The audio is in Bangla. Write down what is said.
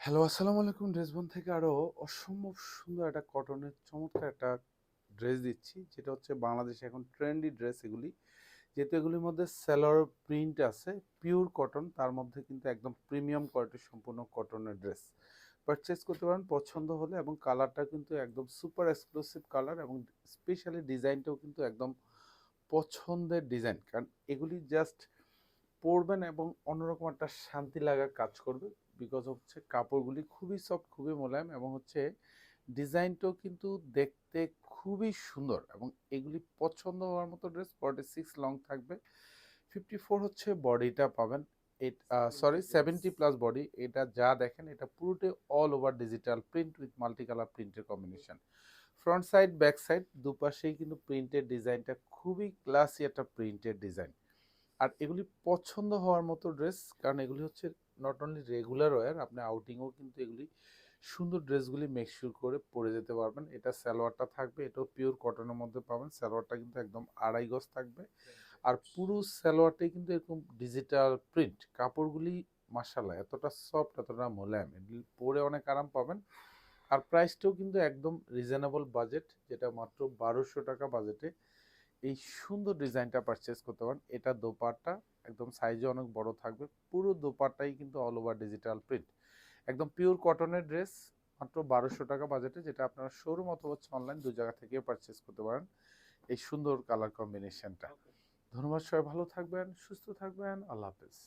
হ্যালো, আসসালামু আলাইকুম। ড্রেস বোন থেকে আরও অসম্ভব সুন্দর একটা কটনের চমৎকার একটা ড্রেস দিচ্ছি। যেটা হচ্ছে বাংলাদেশে এখন ট্রেন্ডি ড্রেস এগুলি। যেহেতু এগুলির মধ্যে সেলর প্রিন্ট আছে, পিওর কটন, তার মধ্যে কিন্তু একদম প্রিমিয়াম কোয়ালিটির সম্পূর্ণ কটনের ড্রেস। পারচেস করতে পারেন পছন্দ হলে এবং কালারটা কিন্তু একদম সুপার এক্সক্লুসিভ কালার এবং স্পেশালি ডিজাইনটাও কিন্তু একদম পছন্দের ডিজাইন। কারণ এগুলি জাস্ট পরবেন এবং অন্যরকম একটা শান্তি লাগার কাজ করবে বিকজ হচ্ছে কাপড়গুলি খুবই সফট খুবই মোলায়েম এবং হচ্ছে ডিজাইনটাও কিন্তু দেখতে খুবই সুন্দর এবং এগুলি পছন্দ হওয়ার মতো ড্রেস ফর্টি সিক্স লং থাকবে। ফিফটি ফোর হচ্ছে বডিটা পাবেন। সরি সেভেন্টি প্লাস বডি এটা যা দেখেন এটা পুরোটাই all over digital print with multi colour প্রিন্টের combination front side back side দুপাশেই কিন্তু প্রিন্টের ডিজাইনটা খুবই ক্লাসি একটা প্রিন্টের ডিজাইন আর এগুলি পছন্দ হওয়ার মতো ড্রেস কারণ এগুলি হচ্ছে নট অনলি রেগুলার ওয়ার আপনি আউটিংও কিন্তু এগুলি সুন্দর ড্রেসগুলি মেকশিওর করে পরে যেতে পারবেন। এটা সালোয়ারটা থাকবে, এটাও পিওর কটনের মধ্যে পাবেন। সালোয়ারটা কিন্তু একদম আড়াই গজ থাকবে। আর পুরো সালোয়ারটাই কিন্তু এরকম ডিজিটাল প্রিন্ট কাপড়গুলি মাসাল্লাহ এতটা সফট এতটা মোলায়েম। এগুলি পরে অনেক আরাম পাবেন। আর প্রাইসটাও কিন্তু একদম রিজনেবল বাজেট যেটা মাত্র বারোশো টাকা বাজেটে এই সুন্দর ডিজাইনটা পারচেস করতে পারেন। এটা দোপাট্টা একদম সাইজে অনেক বড় থাকবে। পুরো দোপাট্টাই কিন্তু অল ওভার ডিজিটাল প্রিন্ট একদম পিওর কটনের ড্রেস মাত্র বারোশো টাকা বাজেটে যেটা আপনারা শোরুম অথবা হচ্ছে অনলাইন দু জায়গা থেকে পারচেস করতে পারেন। এই সুন্দর কালার কম্বিনেশনটা ধন্যবাদ সবাই ভালো থাকবেন সুস্থ থাকবেন আল্লাহ হাফেজ।